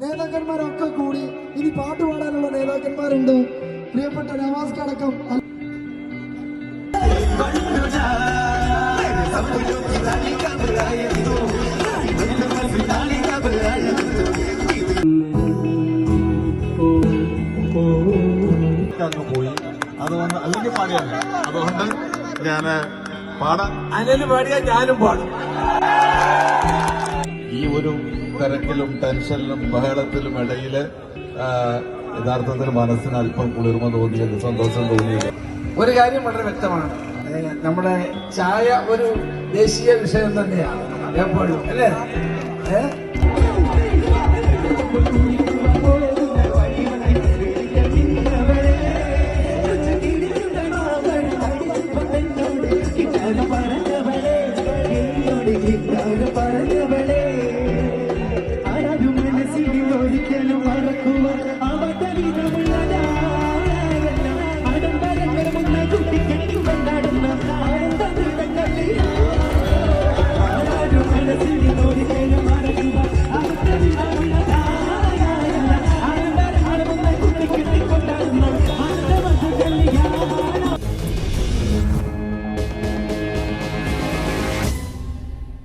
നേതാക്കന്മാരൊക്കെ കൂടി ഇനി പാട്ട് പാടാനുള്ള നേതാക്കന്മാരുണ്ട്. പ്രിയപ്പെട്ട നവാസ് അടക്കം. പോയി. അതുകൊണ്ട് അല്ലെങ്കിൽ പാടിയാണ് അതുകൊണ്ട് ഞാൻ പാടാൻ അനൽ പാടിയാ ഞാനും പാടും. ഈ ഒരു തിരക്കിലും ടെൻഷനിലും ബഹളത്തിലും ഇടയിൽ യഥാർത്ഥത്തിൽ മനസ്സിന് അല്പം കുളിർമ തോന്നിയത് സന്തോഷം തോന്നിയത്. ഒരു കാര്യം വളരെ വ്യക്തമാണ്. നമ്മുടെ ചായ ഒരു ദേശീയ വിഷയം തന്നെയാണ് എപ്പോഴും അല്ലേ? Thank you.